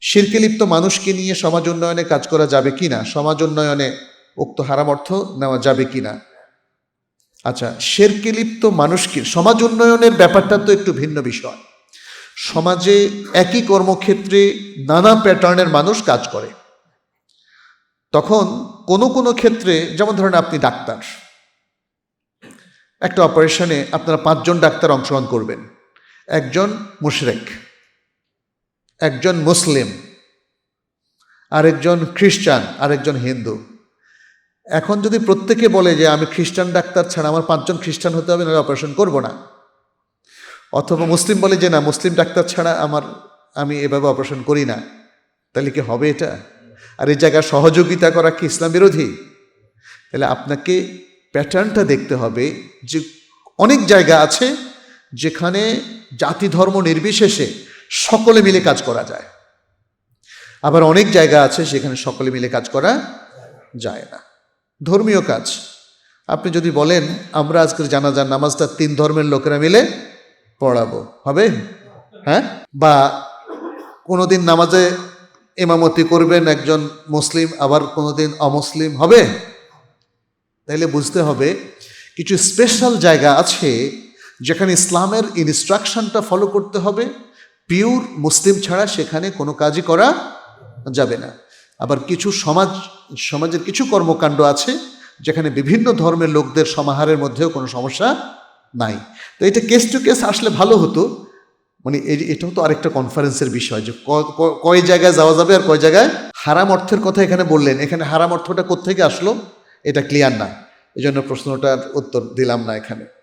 শিরকে লিপ্ত মানুষকে নিয়ে সমাজ উন্নয়নে কাজ করা যাবে কি না? সমাজ উন্নয়নে উক্ত হারাম অর্থ নেওয়া যাবে কি না? আচ্ছা শেরকে লিপ্ত মানুষকে সমাজ উন্নয়নের ব্যাপারটা তো একটু ভিন্ন বিষয়। সমাজে একই কর্মক্ষেত্রে নানা প্যাটার্নের মানুষ কাজ করে। তখন কোনো কোনো ক্ষেত্রে, যেমন ধরেন আপনি ডাক্তার, একটা অপারেশনে আপনারা পাঁচজন ডাক্তার অংশগ্রহণ করবেন। একজন মুশরেক। একজন মুসলিম, আরেকজন খ্রিস্টান, আরেকজন হিন্দু। এখন যদি প্রত্যেকে বলে যে আমি খ্রিস্টান ডাক্তার ছাড়া আমার পাঁচজন খ্রিস্টান হতে হবে, নাহলে অপারেশন করব না। অথবা মুসলিম বলে যে না, মুসলিম ডাক্তার ছাড়া আমার, আমি এভাবে অপারেশন করি না। তাহলে কি হবে এটা? আর এই জায়গায় সহযোগিতা করা কি ইসলাম বিরোধী? তাহলে আপনাকে প্যাটার্নটা দেখতে হবে যে অনেক জায়গা আছে যেখানে জাতি ধর্ম নির্বিশেষে সকলে মিলে কাজ করা যায়। আবার অনেক জায়গা আছে সেখানে সকলে মিলে কাজ করা যায় না। ধর্মীয় কাজ। আপনি যদি বলেন, আমরা আজকের জানাজার নামাজটা তিন ধর্মের লোকেরা মিলে পড়াবো। হবে? হ্যাঁ? বা কোনোদিন নামাজে ইমামতি করবেন একজন মুসলিম, আবার কোনোদিন অমুসলিম, হবে? তাইলে বুঝতে হবে, কিছু স্পেশাল জায়গা আছে যেখানে ইসলামের ইনস্ট্রাকশনটা ফলো করতে হবে পিওর মুসলিম ছাড়া সেখানে কোনো কাজই করা যাবে না। আবার কিছু সমাজ, সমাজের কিছু কর্মকাণ্ড আছে, যেখানে বিভিন্ন ধর্মের লোকদের সমাহারের মধ্যেও কোনো সমস্যা নাই। তো এটা কেস টু কেস আসলে ভালো হতো। মানে এই- এটাও তো আরেকটা কনফারেন্সের বিষয় যে কয় জায়গায় যাওয়া যাবে আর কয় জায়গায় হারাম অর্থের কথা এখানে বললেন। এখানে হারাম অর্থটা কোত্থেকে আসলো? এটা ক্লিয়ার না। এই জন্য প্রশ্নটার উত্তর দিলাম না এখানে।